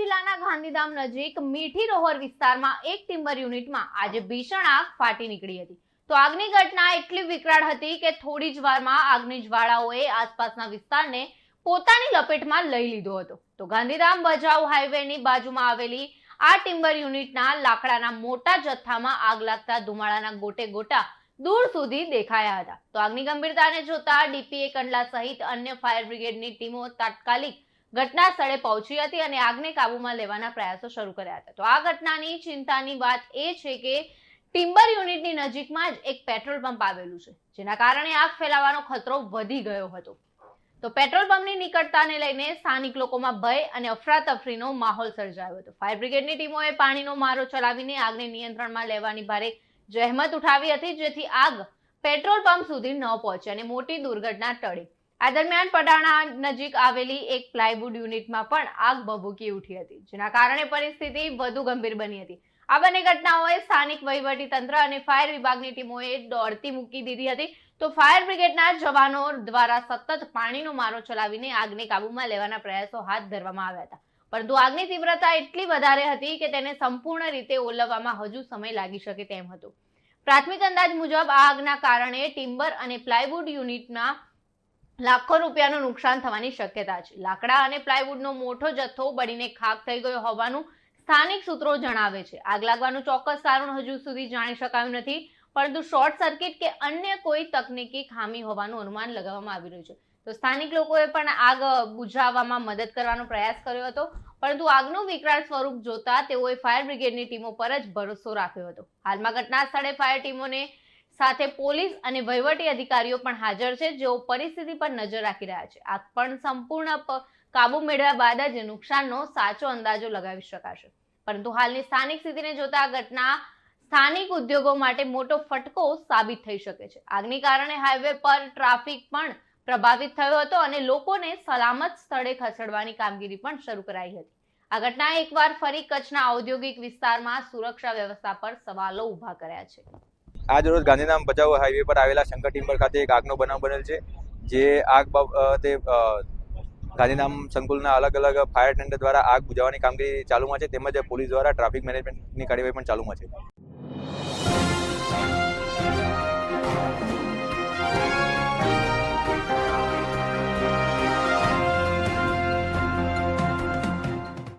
જિલ્લાના ગાંધીધામ નજીક મીઠી રોહર વિસ્તારમાં એક ટિમ્બર યુનિટમાં આજે ભીષણ આગ ફાટી નીકળી હતી. તો આગની ઘટના એટલી વિકરાળ હતી કે થોડી જ વારમાં આગની જ્વાળાઓએ આસપાસના વિસ્તારને પોતાની લપેટમાં લઈ લીધો હતો. તો ગાંધીધામ બજાવ હાઈવેની બાજુમાં આવેલી આ ટિમ્બર યુનિટના લાકડાના મોટા જથ્થામાં આગ લાગતા ધુમાડાના ગોટે ગોટા દૂર સુધી દેખાયા હતા. તો આગની ગંભીરતાને જોતા ડીપીએ કંડલા સહિત અન્ય ફાયર બ્રિગેડની ટીમો તાત્કાલિક ઘટના સ્થળે પહોંચી હતી અને આગને કાબૂમાં લેવાના પ્રયાસો શરૂ કર્યા હતા. તો આ ઘટનાની ચિંતાની વાત એ છે કે ટિમ્બર યુનિટની નજીકમાં જ એક પેટ્રોલ પંપ આવેલું છે, જેના કારણે આગ ફેલાવાનો ખતરો વધી ગયો હતો. તો પેટ્રોલ પંપની નિકટતાને લઈને સ્થાનિક લોકોમાં ભય અને અફરાતફરીનો માહોલ સર્જાયો હતો. ફાયર બ્રિગેડની ટીમોએ પાણીનો મારો ચલાવીને આગને નિયંત્રણમાં લેવાની ભારે જહેમત ઉઠાવી હતી, જેથી આગ પેટ્રોલ પંપ સુધી ન પહોંચે અને મોટી દુર્ઘટના ટળી. આ દરમિયાન પટાણા નજીક આવેલી એક પ્લાયવુડ યુનિટમાં પણ આગ ભભૂકી ઉઠી હતી, જેના કારણે પરિસ્થિતિ વધુ ગંભીર બની હતી. આ બંને ઘટનાઓએ સ્થાનિક વહીવટી તંત્ર અને ફાયર વિભાગની ટીમોએ દોડતી મૂકી દીધી હતી. તો ફાયર બ્રિગેડના જવાનો દ્વારા સતત પાણીનો મારો ચલાવીને આગને કાબૂમાં લેવાના પ્રયાસો હાથ ધરવામાં આવ્યા હતા. પરંતુ આગની તીવ્રતા એટલી વધારે હતી કે તેને સંપૂર્ણ રીતે ઓલવવામાં હજુ સમય લાગી શકે તેમ હતો. પ્રાથમિક અંદાજ મુજબ આ આગના કારણે ટિમ્બર અને પ્લાયવુડ યુનિટના લાખો રૂપિયાનું નુકસાન થવાની શક્યતા છે. લાકડા અને પ્લાયવુડનો મોટો જથ્થો બળીને ખાક થઈ ગયો હોવાનું સ્થાનિક સૂત્રો જણાવે છે. આગ લાગવાનું ચોક્કસ કારણ હજુ સુધી જાણી શકાયું નથી, પરંતુ શોર્ટ સર્કિટ કે અન્ય કોઈ તકનીકી ખામી હોવાનું અનુમાન લગાવવામાં આવી રહ્યું છે. તો સ્થાનિક લોકોએ પણ આગ બુઝાવવામાં મદદ કરવાનો પ્રયાસ કર્યો હતો, પરંતુ આગનું વિકરાળ સ્વરૂપ જોતા તેઓએ ફાયર બ્રિગેડની ટીમો પર જ ભરોસો રાખ્યો હતો. હાલમાં ઘટના સ્થળે ફાયર ટીમોને સાથે પોલીસ અને વહીવટી અધિકારીઓ પણ હાજર છે, જેઓ પરિસ્થિતિ પર નજર રાખી રહ્યા છે. આગ પણ સંપૂર્ણ કાબુ મેળવ્યા બાદ જ નુકસાનનો સાચો અંદાજો લગાવી શકાશે. પરંતુ હાલની સ્થાનિક સ્થિતિને જોતા આ ઘટના સ્થાનિક ઉદ્યોગો માટે મોટો ફટકો સાબિત થઈ શકે છે. આગની કારણે હાઈવે પર ટ્રાફિક પણ પ્રભાવિત થયો હતો અને લોકોને સલામત સ્થળે ખસેડવાની કામગીરી પણ શરૂ કરાઈ હતી. આ ઘટનાએ એકવાર ફરી કચ્છના ઔદ્યોગિક વિસ્તારમાં સુરક્ષા વ્યવસ્થા પર સવાલો ઊભા કર્યા છે. આજ રોજ ગાંધીધામ ભચાઉ હાઈવે પર આવેલા શંકર ટિમ્બર ખાતે એક આગનો બનાવ બનેલ છે, જે આગ બાબતે ગાંધીધામ સંકુલના અલગ અલગ ફાયર ટેન્ડર દ્વારા આગ બુજાવવાની કામગીરી ચાલુમાં છે, તેમજ પોલીસ દ્વારા ટ્રાફિક મેનેજમેન્ટની કાર્યવાહી પણ ચાલુમાં છે.